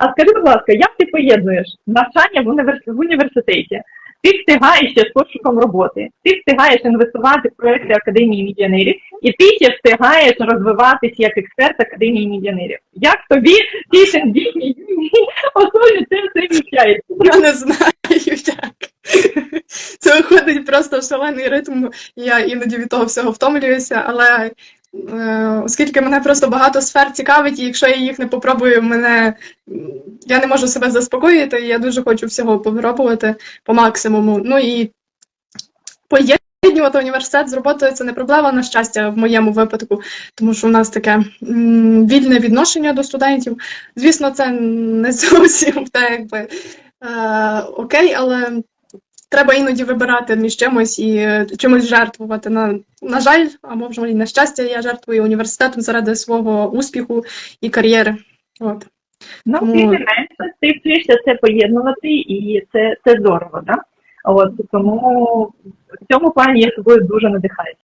А скажи, будь ласка, як ти поєднуєш навчання в, універс... в університеті? Ти встигаєш ще з пошуком роботи, ти встигаєш інвестувати в проекти Академії мідіонерів, і ти ще встигаєш розвиватись як експерт Академії мідіонерів. Як тобі тішин дійсні особі це все вміщається? Я не знаю, як. Це виходить просто в шалений ритм. Я іноді від того всього втомлююся, але оскільки мене просто багато сфер цікавить, і якщо я їх не попробую, мене я не можу себе заспокоїти, і я дуже хочу всього попробувати по максимуму. Ну і поєднувати університет з роботою це не проблема, на щастя, в моєму випадку, тому що у нас таке вільне відношення до студентів. Звісно, це не зовсім так, якби е, окей, але треба іноді вибирати між чимось і е, чимось жертвувати. На, на жаль, а може на щастя, я жертвую університетом заради свого успіху і кар'єри. От. Ну, Тому- ти не менше, ти вчишся це поєднувати, і це, це здорово, да? От тому в цьому плані я собою дуже надихаюся.